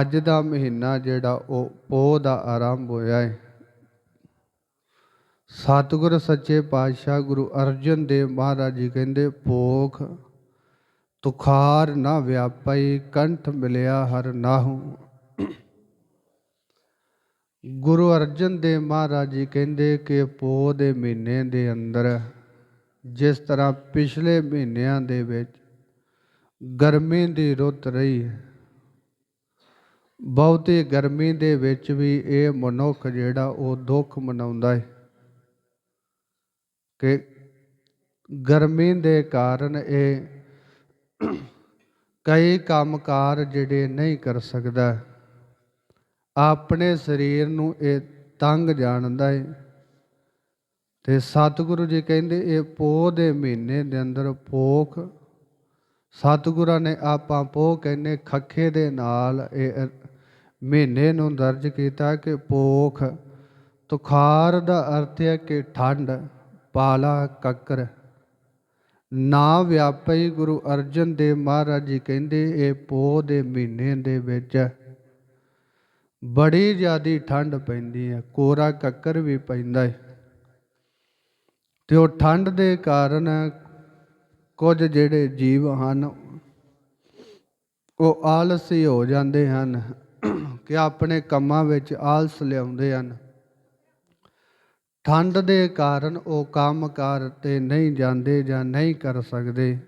ਅੱਜ ਦਾ ਮਹੀਨਾ ਜਿਹੜਾ ਉਹ ਪੋਹ ਦਾ ਆਰੰਭ ਹੋਇਆ ਹੈ ਸਤਿਗੁਰ ਸੱਚੇ ਪਾਤਸ਼ਾਹ ਗੁਰੂ ਅਰਜਨ ਦੇਵ ਮਹਾਰਾਜ ਜੀ ਕਹਿੰਦੇ, ਭੋਖ ਤੁਖਾਰ ਨਾ ਵਿਆਪਈ, ਕੰਠ ਮਿਲਿਆ ਹਰ ਨਾਹੂ। ਗੁਰੂ ਅਰਜਨ ਦੇਵ ਮਹਾਰਾਜ ਜੀ ਕਹਿੰਦੇ ਕਿ ਪੋਹ ਦੇ ਮਹੀਨੇ ਦੇ ਅੰਦਰ ਜਿਸ ਤਰ੍ਹਾਂ ਪਿਛਲੇ ਮਹੀਨਿਆਂ ਦੇ ਵਿੱਚ ਗਰਮੀ ਦੀ ਰੁੱਤ ਰਹੀ ਹੈ ਬਹੁਤੀ ਗਰਮੀ ਦੇ ਵਿੱਚ ਵੀ ਇਹ ਮਨੁੱਖ ਜਿਹੜਾ ਉਹ ਦੁੱਖ ਮਨਾਉਂਦਾ ਹੈ। ਕਿ ਗਰਮੀ ਦੇ ਕਾਰਨ ਇਹ ਕਈ ਕੰਮਕਾਰ ਜਿਹੜੇ ਨਹੀਂ ਕਰ ਸਕਦਾ। ਆਪਣੇ ਸਰੀਰ ਨੂੰ ਇਹ ਤੰਗ ਜਾਣਦਾ ਹੈ ਤੇ ਸਤਿਗੁਰੂ ਜੀ ਕਹਿੰਦੇ ਇਹ ਪੋਹ ਦੇ ਮਹੀਨੇ ਦੇ ਅੰਦਰ ਪੋਖ ਸਤਿਗੁਰਾਂ ਨੇ ਆਪਾਂ ਪੋਹ ਕਹਿੰਦੇ ਖੱਖੇ ਦੇ ਨਾਲ ਇਹ ਮਹੀਨੇ ਨੂੰ ਦਰਜ ਕੀਤਾ ਕਿ ਪੋਖ ਤੁਖਾਰ ਦਾ ਅਰਥ ਹੈ ਕਿ ਠੰਡ, ਪਾਲਾ, ਕੱਕਰ। ਨਾ ਵਿਆਪਈ ਗੁਰੂ ਅਰਜਨ ਦੇਵ ਮਹਾਰਾਜ ਜੀ ਕਹਿੰਦੇ, ਇਹ ਪੋਹ ਦੇ ਮਹੀਨੇ ਦੇ ਵਿੱਚ ਬੜੀ ਜ਼ਿਆਦੀ ਠੰਡ ਪੈਂਦੀ ਹੈ, ਕੋਰਾ ਕੱਕਰ ਵੀ ਪੈਂਦਾ ਹੈ ਤੇ ਉਹ ਠੰਡ ਦੇ ਕਾਰਨ ਕੁਝ ਜਿਹੜੇ ਜੀਵ ਹਨ, ਉਹ ਆਲਸੀ ਹੋ ਜਾਂਦੇ ਹਨ। ਕਿ ਆਪਣੇ ਕੰਮਾਂ ਵਿੱਚ ਆਲਸ ਲਿਆਉਂਦੇ ਹਨ। ਠੰਡ ਦੇ ਕਾਰਨ ਉਹ ਕੰਮ ਕਾਰ ਤੇ ਨਹੀਂ ਜਾਂਦੇ ਜਾਂ ਨਹੀਂ ਕਰ ਸਕਦੇ।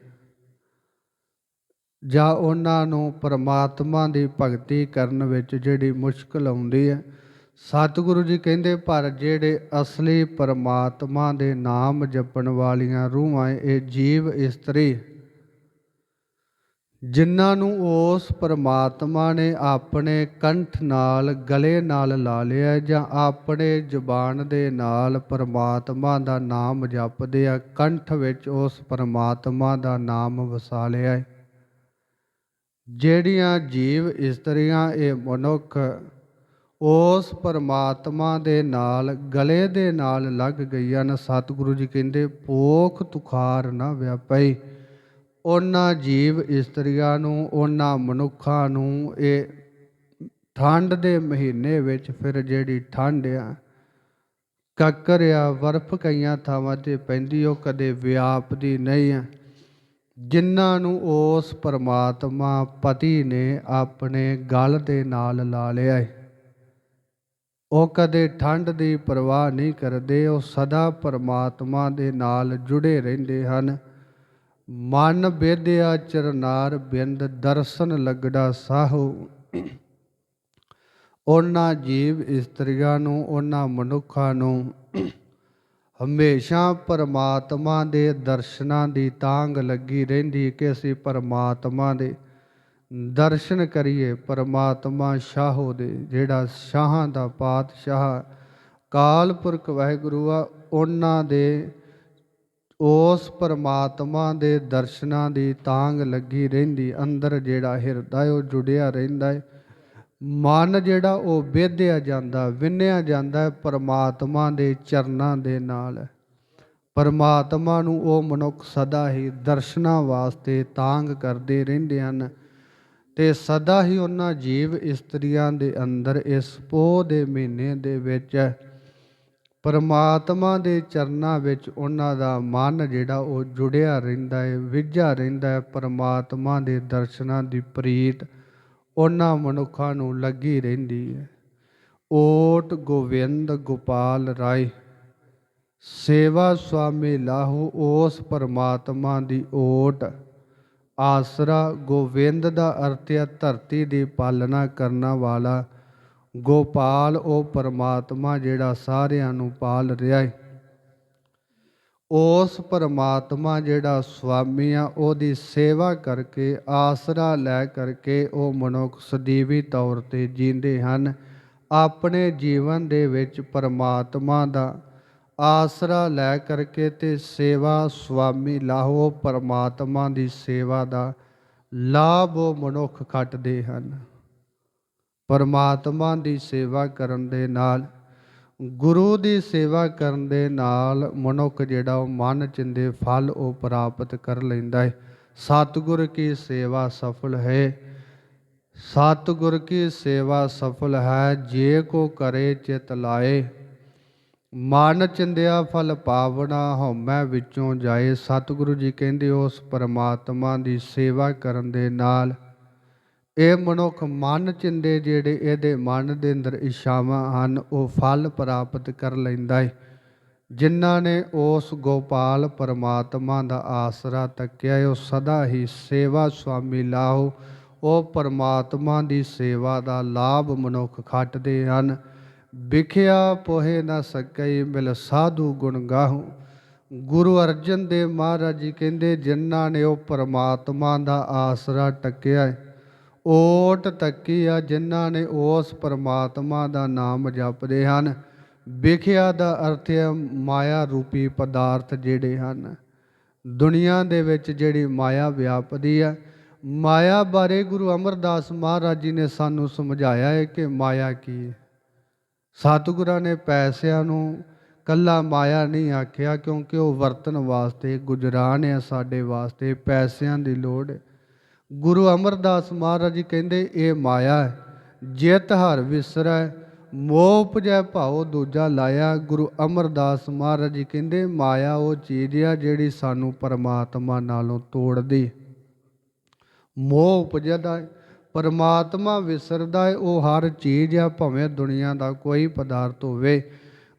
ਜਾਂ ਉਹਨਾਂ ਨੂੰ ਪਰਮਾਤਮਾ ਦੀ ਭਗਤੀ ਕਰਨ ਵਿੱਚ ਜਿਹੜੀ ਮੁਸ਼ਕਲ ਆਉਂਦੀ ਹੈ। ਸਤਿਗੁਰੂ ਜੀ ਕਹਿੰਦੇ, ਪਰ ਜਿਹੜੇ ਅਸਲੀ ਪਰਮਾਤਮਾ ਦੇ ਨਾਮ ਜਪਣ ਵਾਲੀਆਂ ਰੂਹਾਂ ਇਹ ਜੀਵ ਇਸਤਰੀ ਜਿਨ੍ਹਾਂ ਨੂੰ ਉਸ ਪਰਮਾਤਮਾ ਨੇ ਆਪਣੇ ਕੰਠ ਨਾਲ, ਗਲੇ ਨਾਲ ਲਾ ਲਿਆ ਜਾਂ ਆਪਣੇ ਜ਼ੁਬਾਨ ਦੇ ਨਾਲ ਪਰਮਾਤਮਾ ਦਾ ਨਾਮ ਜਪਦੇ ਆ, ਕੰਠ ਵਿੱਚ ਉਸ ਪਰਮਾਤਮਾ ਦਾ ਨਾਮ ਵਸਾ ਲਿਆ ਹੈ। ਜਿਹੜੀਆਂ ਜੀਵ ਇਸਤਰੀਆਂ, ਇਹ ਮਨੁੱਖ ਉਸ ਪਰਮਾਤਮਾ ਦੇ ਨਾਲ, ਗਲੇ ਦੇ ਨਾਲ ਲੱਗ ਗਈਆਂ ਨੇ ਸਤਿਗੁਰੂ ਜੀ ਕਹਿੰਦੇ ਪੋਖ ਤੁਖਾਰ ਨਾ ਵਿਆਪਈ। ਉਹਨਾਂ ਜੀਵ ਇਸਤਰੀਆਂ ਨੂੰ, ਉਹਨਾਂ ਮਨੁੱਖਾਂ ਨੂੰ ਇਹ ਠੰਡ ਦੇ ਮਹੀਨੇ ਵਿੱਚ ਫਿਰ ਜਿਹੜੀ ਠੰਡ ਆ, ਕੱਕਰ ਆ, ਬਰਫ਼ ਕਈਆਂ ਥਾਵਾਂ ਤੇ ਪੈਂਦੀ, ਉਹ ਕਦੇ ਵਿਆਪਦੀ ਨਹੀਂ ਆ। ਜਿਨ੍ਹਾਂ ਨੂੰ ਉਸ ਪਰਮਾਤਮਾ ਪਤੀ ਨੇ ਆਪਣੇ ਗਲ ਦੇ ਨਾਲ ਲਾ ਲਿਆ ਹੈ ਉਹ ਕਦੇ ਠੰਡ ਦੀ ਪਰਵਾਹ ਨਹੀਂ ਕਰਦੇ, ਉਹ ਸਦਾ ਪਰਮਾਤਮਾ ਦੇ ਨਾਲ ਜੁੜੇ ਰਹਿੰਦੇ ਹਨ। ਮਨ ਬੇਦਿਆ ਚਰਨਾਰ ਬਿੰਦ ਦਰਸ਼ਨ ਲੱਗੜਾ ਸਾਹੂ। ਉਹਨਾਂ ਜੀਵ ਇਸਤਰੀਆਂ ਨੂੰ, ਉਹਨਾਂ ਮਨੁੱਖਾਂ ਨੂੰ ਹਮੇਸ਼ਾ ਪਰਮਾਤਮਾ ਦੇ ਦਰਸ਼ਨਾਂ ਦੀ ਤਾਂਗ ਲੱਗੀ ਰਹਿੰਦੀ ਕਿ ਅਸੀਂ ਪਰਮਾਤਮਾ ਦੇ ਦਰਸ਼ਨ ਕਰੀਏ। ਪਰਮਾਤਮਾ ਸ਼ਾਹੋ ਦੇ, ਜਿਹੜਾ ਸ਼ਾਹਾਂ ਦਾ ਪਾਤਸ਼ਾਹ ਕਾਲਪੁਰਖ ਵਾਹਿਗੁਰੂ ਆ, ਉਹਨਾਂ ਦੇ ਉਸ ਪਰਮਾਤਮਾ ਦੇ ਦਰਸ਼ਨਾਂ ਦੀ ਤਾਂਗ ਲੱਗੀ ਰਹਿੰਦੀ, ਅੰਦਰ ਜਿਹੜਾ ਹਿਰਦਾ ਉਹ ਜੁੜਿਆ ਰਹਿੰਦਾ ਹੈ। ਮਨ ਜਿਹੜਾ ਉਹ ਵੇਧਿਆ ਜਾਂਦਾ, ਵਿੰਨਿਆ ਜਾਂਦਾ ਪਰਮਾਤਮਾ ਦੇ ਚਰਨਾਂ ਦੇ ਨਾਲ। ਪਰਮਾਤਮਾ ਨੂੰ ਉਹ ਮਨੁੱਖ ਸਦਾ ਹੀ ਦਰਸ਼ਨਾਂ ਵਾਸਤੇ ਤਾਂਗ ਕਰਦੇ ਰਹਿੰਦੇ ਹਨ ਤੇ ਸਦਾ ਹੀ ਉਹਨਾਂ ਜੀਵ ਇਸਤਰੀਆਂ ਦੇ ਅੰਦਰ ਇਸ ਪੋਹ ਦੇ ਮਹੀਨੇ ਦੇ ਵਿੱਚ ਪਰਮਾਤਮਾ ਦੇ ਚਰਨਾਂ ਵਿੱਚ ਉਹਨਾਂ ਦਾ ਮਨ ਜਿਹੜਾ ਉਹ ਜੁੜਿਆ ਰਹਿੰਦਾ ਹੈ ਵਿਝਾ ਰਹਿੰਦਾ ਹੈ, ਪਰਮਾਤਮਾ ਦੇ ਦਰਸ਼ਨਾਂ ਦੀ ਪ੍ਰੀਤ ਉਹਨਾਂ ਮਨੁੱਖਾਂ ਨੂੰ ਲੱਗੀ ਰਹਿੰਦੀ ਹੈ। ਓਟ ਗੋਵਿੰਦ ਗੋਪਾਲ ਰਾਏ, ਸੇਵਾ ਸੁਆਮੀ ਲਾਹੋ, ਉਸ ਪਰਮਾਤਮਾ ਦੀ ਓਟ, ਆਸਰਾ ਗੋਵਿੰਦ ਦਾ ਅਰਥ ਹੈ ਧਰਤੀ ਦੀ ਪਾਲਣਾ ਕਰਨ ਵਾਲਾ ਗੋਪਾਲ, ਉਹ ਪਰਮਾਤਮਾ ਜਿਹੜਾ ਸਾਰਿਆਂ ਨੂੰ ਪਾਲ ਰਿਹਾ ਹੈ ਉਸ ਪਰਮਾਤਮਾ ਜਿਹੜਾ ਸੁਆਮੀ ਆ, ਉਹਦੀ ਸੇਵਾ ਕਰਕੇ, ਆਸਰਾ ਲੈ ਕਰਕੇ ਉਹ ਮਨੁੱਖ ਸਦੀਵੀ ਤੌਰ ਤੇ ਜੀਂਦੇ ਹਨ। ਆਪਣੇ ਜੀਵਨ ਦੇ ਵਿੱਚ ਪਰਮਾਤਮਾ ਦਾ ਆਸਰਾ ਲੈ ਕਰਕੇ ਤੇ ਸੇਵਾ ਸੁਆਮੀ ਲਾਹੋ, ਪਰਮਾਤਮਾ ਦੀ ਸੇਵਾ ਦਾ ਲਾਭ ਉਹ ਮਨੁੱਖ ਖੱਟਦੇ ਹਨ। ਪਰਮਾਤਮਾ ਦੀ ਸੇਵਾ ਕਰਨ ਦੇ ਨਾਲ, ਗੁਰੂ ਦੀ ਸੇਵਾ ਕਰਨ ਦੇ ਨਾਲ ਮਨੁੱਖ ਜਿਹੜਾ ਉਹ ਮਨ ਚਿੰਦੇ ਫਲ ਉਹ ਪ੍ਰਾਪਤ ਕਰ ਲੈਂਦਾ ਹੈ। ਸਤਿਗੁਰ ਕੀ ਸੇਵਾ ਸਫਲ ਹੈ? ਸਤਿਗੁਰ ਕੀ ਸੇਵਾ ਸਫਲ ਹੈ? ਜੇ ਕੋ ਕਰੇ ਚਿਤ ਲਾਏ, ਮਨ ਚਿੰਦਿਆ ਫਲ ਪਾਵਣਾ ਹਉਮੈ ਵਿੱਚੋਂ ਜਾਏ। ਸਤਿਗੁਰੂ ਜੀ ਕਹਿੰਦੇ, ਉਸ ਪਰਮਾਤਮਾ ਦੀ ਸੇਵਾ ਕਰਨ ਦੇ ਨਾਲ ਇਹ ਮਨੁੱਖ ਮਨ ਚਿੰਦੇ ਜਿਹੜੇ ਇਹਦੇ ਮਨ ਦੇ ਅੰਦਰ ਇਛਾਵਾਂ ਹਨ ਉਹ ਫਲ ਪ੍ਰਾਪਤ ਕਰ ਲੈਂਦਾ ਹੈ ਜਿਨ੍ਹਾਂ ਨੇ ਉਸ ਗੋਪਾਲ ਪਰਮਾਤਮਾ ਦਾ ਆਸਰਾ ਤੱਕਿਆ ਹੈ, ਉਹ ਸਦਾ ਹੀ ਸੇਵਾ ਸੁਆਮੀ ਲਾਹੋ। ਉਹ ਪਰਮਾਤਮਾ ਦੀ ਸੇਵਾ ਦਾ ਲਾਭ ਮਨੁੱਖ ਖੱਟਦੇ ਹਨ। ਵਿਖਿਆ ਪੋਹੇ ਨਾ ਸਕਈ ਮਿਲ ਸਾਧੂ ਗੁਣ ਗਾਹੂ। ਗੁਰੂ ਅਰਜਨ ਦੇਵ ਮਹਾਰਾਜ ਜੀ ਕਹਿੰਦੇ ਜਿਨ੍ਹਾਂ ਨੇ ਉਹ ਪਰਮਾਤਮਾ ਦਾ ਆਸਰਾ ਟੱਕਿਆ ਹੈ ਓਟ ਤੱਕੀ ਆ, ਜਿਨ੍ਹਾਂ ਨੇ ਉਸ ਪਰਮਾਤਮਾ ਦਾ ਨਾਮ ਜਪਦੇ ਹਨ। ਵਿਖਿਆ ਦਾ ਅਰਥ ਹੈ ਮਾਇਆ ਰੂਪੀ ਪਦਾਰਥ ਜਿਹੜੇ ਹਨ। ਦੁਨੀਆ ਦੇ ਵਿੱਚ ਜਿਹੜੀ ਮਾਇਆ ਵਿਆਪਦੀ ਆ, ਮਾਇਆ ਬਾਰੇ ਗੁਰੂ ਅਮਰਦਾਸ ਮਹਾਰਾਜ ਜੀ ਨੇ ਸਾਨੂੰ ਸਮਝਾਇਆ ਹੈ ਕਿ ਮਾਇਆ ਕੀ ਹੈ। ਸਤਿਗੁਰਾਂ ਨੇ ਪੈਸਿਆਂ ਨੂੰ ਕੱਲਾ ਮਾਇਆ ਨਹੀਂ ਆਖਿਆ, ਕਿਉਂਕਿ ਉਹ ਵਰਤਨ ਵਾਸਤੇ ਗੁਜਰਾਨ ਹੈ ਸਾਡੇ ਵਾਸਤੇ, ਪੈਸਿਆਂ ਦੀ ਲੋੜ। ਹੈ ਗੁਰੂ ਅਮਰਦਾਸ ਮਹਾਰਾਜ ਜੀ ਕਹਿੰਦੇ, ਇਹ ਮਾਇਆ ਹੈ ਜਿਤ ਹਰ ਵਿਸਰੈ, ਮੋਹ ਉਪਜੈ, ਭਾਉ ਦੂਜਾ ਲਾਇਆ। ਗੁਰੂ ਅਮਰਦਾਸ ਮਹਾਰਾਜ ਜੀ ਕਹਿੰਦੇ, ਮਾਇਆ ਉਹ ਚੀਜ਼ ਆ ਜਿਹੜੀ ਸਾਨੂੰ ਪਰਮਾਤਮਾ ਨਾਲੋਂ ਤੋੜਦੀ। ਮੋਹ ਉਪਜਦਾ ਹੈ, ਪਰਮਾਤਮਾ ਵਿਸਰਦਾ ਹੈ, ਉਹ ਹਰ ਚੀਜ਼ ਆ, ਭਾਵੇਂ ਦੁਨੀਆ ਦਾ ਕੋਈ ਪਦਾਰਥ ਹੋਵੇ।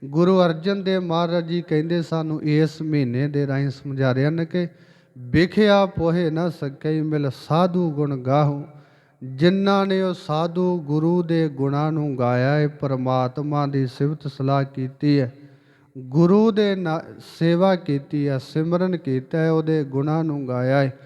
ਗੁਰੂ ਅਰਜਨ ਦੇਵ ਮਹਾਰਾਜ ਜੀ ਕਹਿੰਦੇ, ਸਾਨੂੰ ਇਸ ਮਹੀਨੇ ਦੇ ਰਾਹੀਂ ਸਮਝਾ ਰਹੇ ਹਨ ਕਿ ਵਿਖਿਆ ਪੋਹੇ ਨਾ ਸਕਈ ਮਿਲ ਸਾਧੂ ਗੁਣ ਗਾਹੂ। ਜਿਨ੍ਹਾਂ ਨੇ ਉਹ ਸਾਧੂ ਗੁਰੂ ਦੇ ਗੁਣਾਂ ਨੂੰ ਗਾਇਆ ਹੈ ਪਰਮਾਤਮਾ ਦੀ ਸਿਫਤ ਸਲਾਹ ਕੀਤੀ ਹੈ ਗੁਰੂ ਦੇ ਨਾ- ਸੇਵਾ ਕੀਤੀ ਹੈ ਸਿਮਰਨ ਕੀਤਾ ਹੈ ਉਹਦੇ ਗੁਣਾਂ ਨੂੰ ਗਾਇਆ ਹੈ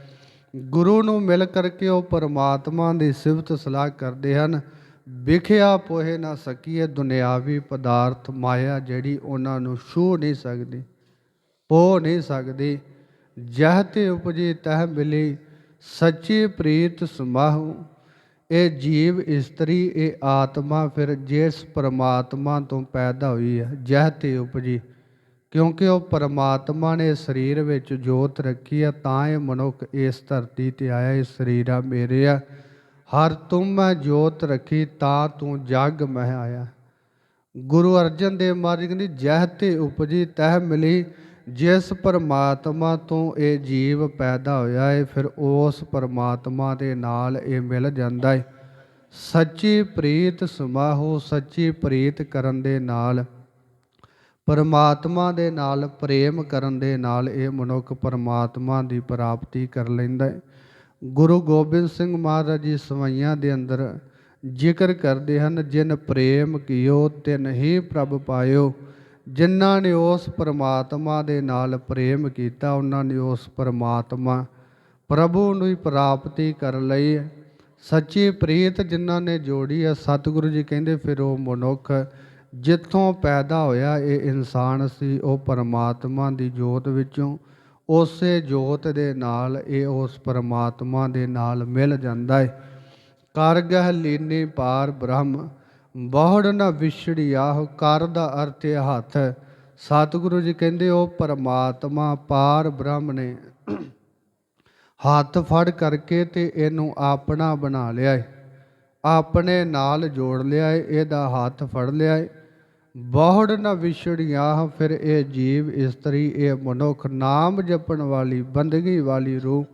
ਗੁਰੂ ਨੂੰ ਮਿਲ ਕਰਕੇ ਉਹ ਪਰਮਾਤਮਾ ਦੀ ਸਿਫਤ ਸਲਾਹ ਕਰਦੇ ਹਨ। ਵਿਖਿਆ ਪੋਹੇ ਨਾ ਸਕੀਏ ਦੁਨਿਆਵੀ ਪਦਾਰਥ ਮਾਇਆ ਜਿਹੜੀ ਉਹਨਾਂ ਨੂੰ ਛੂ ਨਹੀਂ ਸਕਦੀ ਪੋ ਨਹੀਂ ਸਕਦੀ। ਜਹ ਤੇ ਉਪਜੀ ਤਹ ਮਿਲੀ, ਸੱਚੀ ਪ੍ਰੀਤ ਸਮਾਹੂ। ਇਹ ਜੀਵ ਇਸਤਰੀ, ਇਹ ਆਤਮਾ, ਫਿਰ ਜਿਸ ਪਰਮਾਤਮਾ ਤੋਂ ਪੈਦਾ ਹੋਈ ਹੈ, ਜਹ ਤੇ ਉਪਜੀ। ਕਿਉਂਕਿ ਉਹ ਪਰਮਾਤਮਾ ਨੇ ਸਰੀਰ ਵਿੱਚ ਜੋਤ ਰੱਖੀ ਆ ਤਾਂ ਇਹ ਮਨੁੱਖ ਇਸ ਧਰਤੀ ਤੇ ਆਇਆ, ਇਹ ਸਰੀਰ ਆ ਮੇਰੇ ਆ। ਹਰ ਤੁਮ ਮੈਂ ਜੋਤ ਰੱਖੀ, ਤਾਂ ਤੂੰ ਜਗ ਮਹਿ ਆਇਆ। ਗੁਰੂ ਅਰਜਨ ਦੇਵ ਮਹਾਰਾਜ ਕਹਿੰਦੇ, ਜਹ ਤੇ ਉਪਜੀ, ਤਹ ਮਿਲੀ। ਜਿਸ ਪਰਮਾਤਮਾ ਤੋਂ ਇਹ ਜੀਵ ਪੈਦਾ ਹੋਇਆ ਹੈ ਫਿਰ ਉਸ ਪਰਮਾਤਮਾ ਦੇ ਨਾਲ ਇਹ ਮਿਲ ਜਾਂਦਾ ਹੈ ਸੱਚੀ ਪ੍ਰੀਤ ਸਮਾਹੋ, ਸੱਚੀ ਪ੍ਰੀਤ ਕਰਨ ਦੇ ਨਾਲ, ਪਰਮਾਤਮਾ ਦੇ ਨਾਲ, ਪ੍ਰੇਮ ਕਰਨ ਦੇ ਨਾਲ ਇਹ ਮਨੁੱਖ ਪਰਮਾਤਮਾ ਦੀ ਪ੍ਰਾਪਤੀ ਕਰ ਲੈਂਦਾ ਹੈ ਗੁਰੂ ਗੋਬਿੰਦ ਸਿੰਘ ਮਹਾਰਾਜ ਜੀ ਸਵਈਆਂ ਦੇ ਅੰਦਰ ਜ਼ਿਕਰ ਕਰਦੇ ਹਨ, ਜਿਨ ਪ੍ਰੇਮ ਕੀਓ, ਤਿਨ ਹੀ ਪ੍ਰਭ ਪਾਇਓ। ਜਿਨ੍ਹਾਂ ਨੇ ਉਸ ਪਰਮਾਤਮਾ ਦੇ ਨਾਲ ਪ੍ਰੇਮ ਕੀਤਾ, ਉਹਨਾਂ ਨੇ ਉਸ ਪਰਮਾਤਮਾ ਪ੍ਰਭੂ ਨੂੰ ਹੀ ਪ੍ਰਾਪਤੀ ਕਰ ਲਈ। ਸੱਚੀ ਪ੍ਰੀਤ ਜਿਨ੍ਹਾਂ ਨੇ ਜੋੜੀ ਹੈ, ਸਤਿਗੁਰੂ ਜੀ ਕਹਿੰਦੇ ਫਿਰ ਉਹ ਮਨੁੱਖ ਜਿੱਥੋਂ ਪੈਦਾ ਹੋਇਆ, ਇਹ ਇਨਸਾਨ ਸੀ, ਉਹ ਪਰਮਾਤਮਾ ਦੀ ਜੋਤ ਵਿੱਚੋਂ। ਉਸੇ ਜੋਤ ਦੇ ਨਾਲ ਇਹ ਉਸ ਪਰਮਾਤਮਾ ਦੇ ਨਾਲ ਮਿਲ ਜਾਂਦਾ ਹੈ। ਕਰ ਗਹਿ ਲੀਨੇ ਪਾਰ ਬ੍ਰਹਮ ਬਹੁੜ ਨਾ ਵਿਛੜੀ ਆਹ ਕਰ ਦਾ ਅਰਥ ਇਹ ਹੱਥ। ਸਤਿਗੁਰੂ ਜੀ ਕਹਿੰਦੇ, ਉਹ ਪਰਮਾਤਮਾ ਪਾਰ ਬ੍ਰਹਮ ਨੇ ਹੱਥ ਫੜ ਕਰਕੇ ਤੇ ਇਹਨੂੰ ਆਪਣਾ ਬਣਾ ਲਿਆ ਏ ਆਪਣੇ ਨਾਲ ਜੋੜ ਲਿਆ ਏ ਇਹਦਾ ਹੱਥ ਫੜ ਲਿਆ ਏ ਬਹੁੜ ਨਾ ਵਿਛੜਿਆ ਫਿਰ ਇਹ ਜੀਵ ਇਸਤਰੀ, ਇਹ ਮਨੁੱਖ ਨਾਮ ਜਪਣ ਵਾਲੀ, ਬੰਦਗੀ ਵਾਲੀ ਰੂਹ,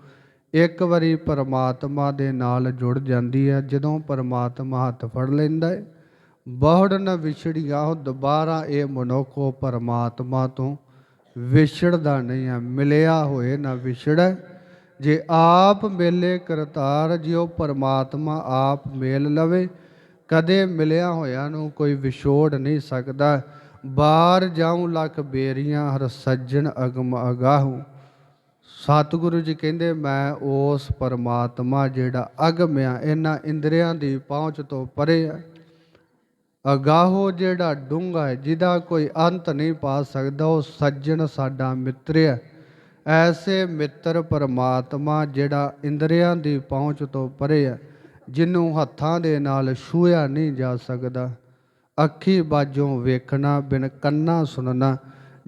ਇੱਕ ਵਾਰੀ ਪਰਮਾਤਮਾ ਦੇ ਨਾਲ ਜੁੜ ਜਾਂਦੀ ਹੈ। ਜਦੋਂ ਪਰਮਾਤਮਾ ਹੱਥ ਫੜ ਲੈਂਦਾ ਹੈ ਬਹੁੜ ਨਾ ਵਿਛੜਿਆ, ਉਹ ਦੁਬਾਰਾ ਇਹ ਮਨੁੱਖ ਉਹ ਪਰਮਾਤਮਾ ਤੋਂ ਵਿਛੜਦਾ ਨਹੀਂ ਆ ਮਿਲਿਆ ਹੋਏ ਨਾ ਵਿਛੜੈ। ਜੇ ਆਪ ਮੇਲੇ ਕਰਤਾਰ ਜਿਉ ਪਰਮਾਤਮਾ ਆਪ ਮੇਲ ਲਵੇ, ਕਦੇ ਮਿਲਿਆ ਹੋਇਆ ਨੂੰ ਕੋਈ ਵਿਛੋੜ ਨਹੀਂ ਸਕਦਾ। ਬਾਰ ਜਾਉ ਲੱਖ ਬੇਰੀਆਂ, ਹਰ ਸੱਜਣ ਅਗਮ ਅਗਾਹੂ। ਸਤਿਗੁਰੂ ਜੀ ਕਹਿੰਦੇ, ਮੈਂ ਉਸ ਪਰਮਾਤਮਾ ਜਿਹੜਾ ਅਗਮ ਆ ਇਹਨਾਂ ਇੰਦਰੀਆਂ ਦੀ ਪਹੁੰਚ ਤੋਂ ਪਰੇ ਆ ਅਗਾਹੋ ਜਿਹੜਾ ਡੂੰਘਾ ਹੈ, ਜਿਹਦਾ ਕੋਈ ਅੰਤ ਨਹੀਂ ਪਾ ਸਕਦਾ, ਉਹ ਸੱਜਣ ਸਾਡਾ ਮਿੱਤਰ ਹੈ। ਐਸੇ ਮਿੱਤਰ ਪਰਮਾਤਮਾ ਜਿਹੜਾ ਇੰਦਰੀਆਂ ਦੀ ਪਹੁੰਚ ਤੋਂ ਪਰੇ ਹੈ, ਜਿਹਨੂੰ ਹੱਥਾਂ ਦੇ ਨਾਲ ਛੂਹਿਆ ਨਹੀਂ ਜਾ ਸਕਦਾ। ਅੱਖੀ ਬਾਝੋਂ ਵੇਖਣਾ, ਬਿਨ ਕੰਨਾਂ ਸੁਣਨਾ,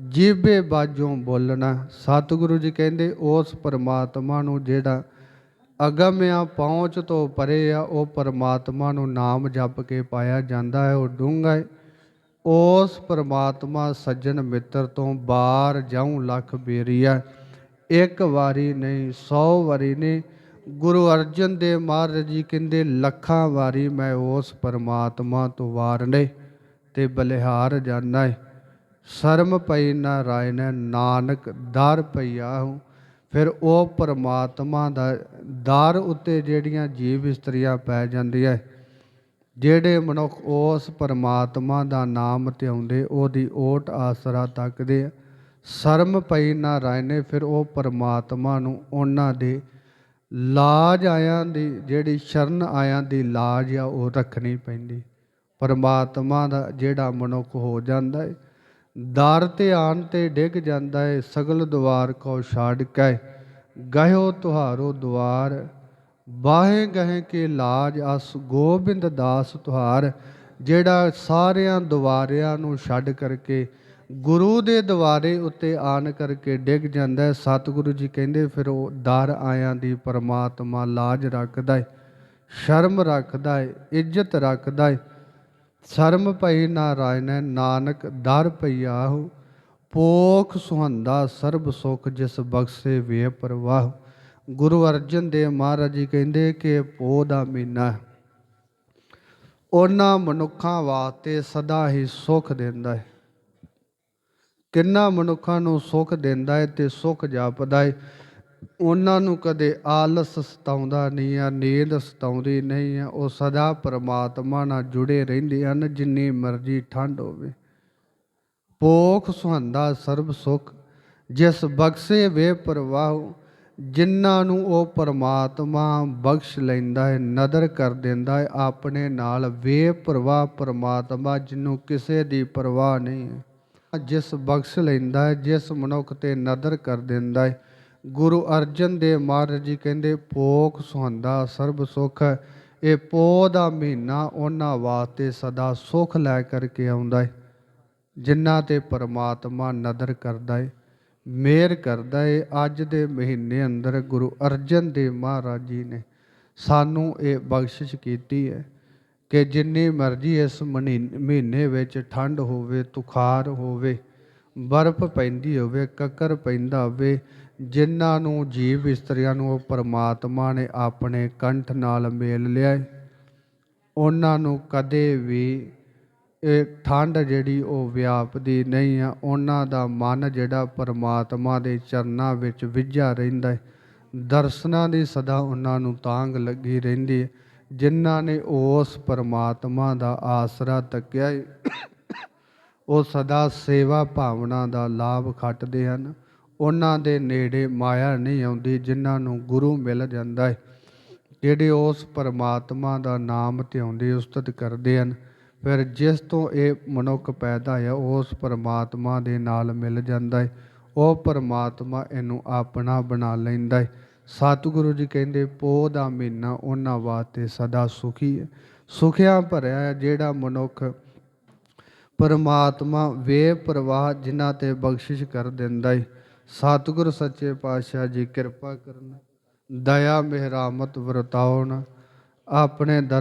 ਜੀਭੇ ਬਾਝੋਂ ਬੋਲਣਾ। ਸਤਿਗੁਰੂ ਜੀ ਕਹਿੰਦੇ, ਉਸ ਪਰਮਾਤਮਾ ਨੂੰ ਜਿਹੜਾ ਅਗਮਿਆ ਪਹੁੰਚ ਤੋਂ ਪਰੇ ਆ, ਉਹ ਪਰਮਾਤਮਾ ਨੂੰ ਨਾਮ ਜਪ ਕੇ ਪਾਇਆ ਜਾਂਦਾ ਹੈ, ਉਹ ਡੂੰਘਾ ਹੈ। ਉਸ ਪਰਮਾਤਮਾ ਸੱਜਣ ਮਿੱਤਰ ਤੋਂ ਬਾਹਰ ਜਾਉ ਲੱਖ ਬੇਰੀਆ ਇੱਕ ਵਾਰੀ ਨਹੀਂ 100 ਵਾਰੀ ਨਹੀਂ। ਗੁਰੂ ਅਰਜਨ ਦੇਵ ਮਹਾਰਾਜ ਜੀ ਕਹਿੰਦੇ, ਲੱਖਾਂ ਵਾਰੀ ਮੈਂ ਉਸ ਪਰਮਾਤਮਾ ਤੋਂ ਵਾਰਨੇ ਤੇ ਬਲਿਹਾਰ ਜਾਣਾ ਹੈ ਸ਼ਰਮ ਪਈ ਨਾ ਰਾਇ ਨੇ ਨਾਨਕ ਦਰ ਪਈਆ ਹੂੰ। ਫਿਰ ਉਹ ਪਰਮਾਤਮਾ ਦਾ ਦਰ ਉੱਤੇ ਜਿਹੜੀਆਂ ਜੀਵ ਇਸਤਰੀਆਂ ਪੈ ਜਾਂਦੀਆਂ ਜਿਹੜੇ ਮਨੁੱਖ ਉਸ ਪਰਮਾਤਮਾ ਦਾ ਨਾਮ ਧਿਆਉਂਦੇ, ਉਹਦੀ ਓਟ ਆਸਰਾ ਤੱਕਦੇ ਆ। ਸ਼ਰਮ ਪਈ ਨਾ ਰਾਇ ਨੇ, ਫਿਰ ਉਹ ਪਰਮਾਤਮਾ ਨੂੰ ਉਹਨਾਂ ਦੇ ਲਾਜ ਆਇਆਂ ਦੀ, ਜਿਹੜੀ ਸ਼ਰਨ ਆਇਆਂ ਦੀ ਲਾਜ ਆ, ਉਹ ਰੱਖਣੀ ਪੈਂਦੀ। ਪਰਮਾਤਮਾ ਦਾ ਜਿਹੜਾ ਮਨੁੱਖ ਹੋ ਜਾਂਦਾ ਹੈ ਦਰ ਤੇ ਆਣ ਤੇ ਡਿੱਗ ਜਾਂਦਾ ਏ, ਸਗਲ ਦੁਆਰ ਕੋ ਛਾੜ ਕੇ। ਗਹਿਓ ਤੁਹਾਰੋ ਦੁਆਰ ਬਾਹੇ ਗਹੇ ਕੇ ਲਾਜ ਅਸ ਗੋਬਿੰਦ ਦਾਸ ਤੁਹਾਰ। ਜਿਹੜਾ ਸਾਰਿਆਂ ਦੁਆਰਿਆਂ ਨੂੰ ਛੱਡ ਕਰਕੇ ਗੁਰੂ ਦੇ ਦੁਆਰੇ ਉੱਤੇ ਆਣ ਕਰਕੇ ਡਿੱਗ ਜਾਂਦਾ ਸਤਿਗੁਰੂ ਜੀ ਕਹਿੰਦੇ ਫਿਰ ਉਹ ਦਰ ਆਇਆਂ ਦੀ ਪਰਮਾਤਮਾ ਲਾਜ ਰੱਖਦਾ ਏ, ਸ਼ਰਮ ਰੱਖਦਾ ਏ, ਇੱਜ਼ਤ ਰੱਖਦਾ ਏ। ਸ਼ਰਮ ਪਈ ਨਾਰਾਇਣ, ਨਾਨਕ ਦਰ ਪਈਆਹੁ ਪੋਖ ਸੁਹੰਦਾ ਸਰਬ ਸੁਖ ਜਿਸ ਬਖਸ਼ੇ ਵੇ ਪ੍ਰਵਾਹ। ਗੁਰੂ ਅਰਜਨ ਦੇਵ ਮਹਾਰਾਜ ਜੀ ਕਹਿੰਦੇ ਕਿ ਪੋਹ ਦਾ ਮਹੀਨਾ ਹੈ। ਉਹਨਾਂ ਮਨੁੱਖਾਂ ਵਾਸਤੇ ਸਦਾ ਹੀ ਸੁਖ ਦਿੰਦਾ ਹੈ। ਕਿੰਨਾ ਮਨੁੱਖਾਂ ਨੂੰ ਸੁਖ ਦਿੰਦਾ ਹੈ ਤੇ ਸੁਖ ਜਾਪਦਾ ਹੈ। ਉਹਨਾਂ ਨੂੰ ਕਦੇ ਆਲਸ ਸਤਾਉਂਦਾ ਨਹੀਂ ਆ, ਨੀਂਦ ਸਤਾਉਂਦੀ ਨਹੀਂ ਆ। ਉਹ ਸਦਾ ਪਰਮਾਤਮਾ ਨਾਲ ਜੁੜੇ ਰਹਿੰਦੇ ਹਨ, ਜਿੰਨੀ ਮਰਜ਼ੀ ਠੰਡ ਹੋਵੇ। ਪੋਖ ਸੁਹੰਦਾ ਸਰਬ ਸੁਖ, ਜਿਸ ਬਖਸ਼ੇ ਵੇ ਪ੍ਰਵਾਹ, ਜਿਨ੍ਹਾਂ ਨੂੰ ਉਹ ਪਰਮਾਤਮਾ ਬਖਸ਼ ਲੈਂਦਾ ਹੈ, ਨਦਰ ਕਰ ਦਿੰਦਾ ਹੈ, ਆਪਣੇ ਨਾਲ ਵੇ ਪ੍ਰਵਾਹ ਪਰਮਾਤਮਾ ਜਿਹਨੂੰ ਕਿਸੇ ਦੀ ਪਰਵਾਹ ਨਹੀਂ। ਹੈ ਜਿਸ ਬਖਸ਼ ਲੈਂਦਾ ਹੈ, ਜਿਸ ਮਨੁੱਖ ਤੇ ਨਦਰ ਕਰ ਦਿੰਦਾ ਹੈ ਗੁਰੂ ਅਰਜਨ ਦੇਵ ਮਹਾਰਾਜ ਜੀ ਕਹਿੰਦੇ ਪੋਖ ਸੁਹੰਦਾ, ਸਰਬ ਸੁਖ ਇਹ ਪੋ ਦਾ ਮਹੀਨਾ ਉਹਨਾਂ ਵਾਸਤੇ ਸਦਾ ਸੁਖ ਲੈ ਕਰਕੇ ਆਉਂਦਾ ਹੈ ਜਿਨ੍ਹਾਂ ਤੇ ਪਰਮਾਤਮਾ ਨਦਰ ਕਰਦਾ ਹੈ ਮਿਹਰ ਕਰਦਾ ਹੈ ਅੱਜ ਦੇ ਮਹੀਨੇ ਅੰਦਰ ਗੁਰੂ ਅਰਜਨ ਦੇਵ ਮਹਾਰਾਜ ਜੀ ਨੇ ਸਾਨੂੰ ਇਹ ਬਖਸ਼ਿਸ਼ ਕੀਤੀ ਹੈ ਕਿ ਜਿੰਨੀ ਮਰਜ਼ੀ ਇਸ ਮਨੀ- ਮਹੀਨੇ ਵਿੱਚ ਠੰਡ ਹੋਵੇ, ਤੁਖਾਰ ਹੋਵੇ, ਬਰਫ਼ ਪੈਂਦੀ ਹੋਵੇ, ਕੱਕਰ ਪੈਂਦਾ ਹੋਵੇ ਜਿਨ੍ਹਾਂ ਨੂੰ ਜੀਵ ਇਸਤਰੀਆਂ ਨੂੰ ਉਹ ਪਰਮਾਤਮਾ ਨੇ ਆਪਣੇ ਕੰਠ ਨਾਲ ਮੇਲ ਲਿਆ ਉਹਨਾਂ ਨੂੰ ਕਦੇ ਵੀ ਇਹ ਠੰਡ ਜਿਹੜੀ ਉਹ ਵਿਆਪਦੀ ਨਹੀਂ ਆ। ਉਹਨਾਂ ਦਾ ਮਨ ਜਿਹੜਾ ਪਰਮਾਤਮਾ ਦੇ ਚਰਨਾਂ ਵਿੱਚ ਵਿਝਿਆ ਰਹਿੰਦਾ ਹੈ। ਦਰਸ਼ਨਾਂ ਦੀ ਸਦਾ ਉਹਨਾਂ ਨੂੰ ਤਾਂਗ ਲੱਗੀ ਰਹਿੰਦੀ ਹੈ, ਜਿਨ੍ਹਾਂ ਨੇ ਉਸ ਪਰਮਾਤਮਾ ਦਾ ਆਸਰਾ ਤੱਕਿਆ ਉਹ ਸਦਾ ਸੇਵਾ ਭਾਵਨਾ ਦਾ ਲਾਭ ਖੱਟਦੇ ਹਨ। ਉਹਨਾਂ ਦੇ ਨੇੜੇ ਮਾਇਆ ਨਹੀਂ ਆਉਂਦੀ ਜਿਨ੍ਹਾਂ ਨੂੰ ਗੁਰੂ ਮਿਲ ਜਾਂਦਾ ਹੈ। ਜਿਹੜੇ ਉਸ ਪਰਮਾਤਮਾ ਦਾ ਨਾਮ ਧਿਆਉਂਦੇ ਉਸਤਤ ਕਰਦੇ ਹਨ, ਫਿਰ ਜਿਸ ਤੋਂ ਇਹ ਮਨੁੱਖ ਪੈਦਾ ਹੈ ਉਸ ਪਰਮਾਤਮਾ ਦੇ ਨਾਲ ਮਿਲ ਜਾਂਦਾ ਹੈ। ਉਹ ਪਰਮਾਤਮਾ ਇਹਨੂੰ ਆਪਣਾ ਬਣਾ ਲੈਂਦਾ ਹੈ। ਸਤਿਗੁਰੂ ਜੀ ਕਹਿੰਦੇ, ਪੋਹ ਦਾ ਮਹੀਨਾ ਉਹਨਾਂ ਵਾਸਤੇ ਸਦਾ ਸੁਖੀ ਹੈ। ਸੁਖਿਆ ਭਰਿਆ ਹੈ, ਜਿਹੜਾ ਮਨੁੱਖ ਪਰਮਾਤਮਾ ਵੇ ਪ੍ਰਵਾਹ ਜਿਨ੍ਹਾਂ ਤੇ ਬਖਸ਼ਿਸ਼ ਕਰ ਦਿੰਦਾ ਹੈ। ਸਤਿਗੁਰ ਸੱਚੇ ਪਾਤਸ਼ਾਹ ਜੀ ਕਿਰਪਾ ਕਰਨ ਦਇਆ ਮਿਹਰਾਮਤ ਵਰਤਾਉਣ ਆਪਣੇ ਦਰ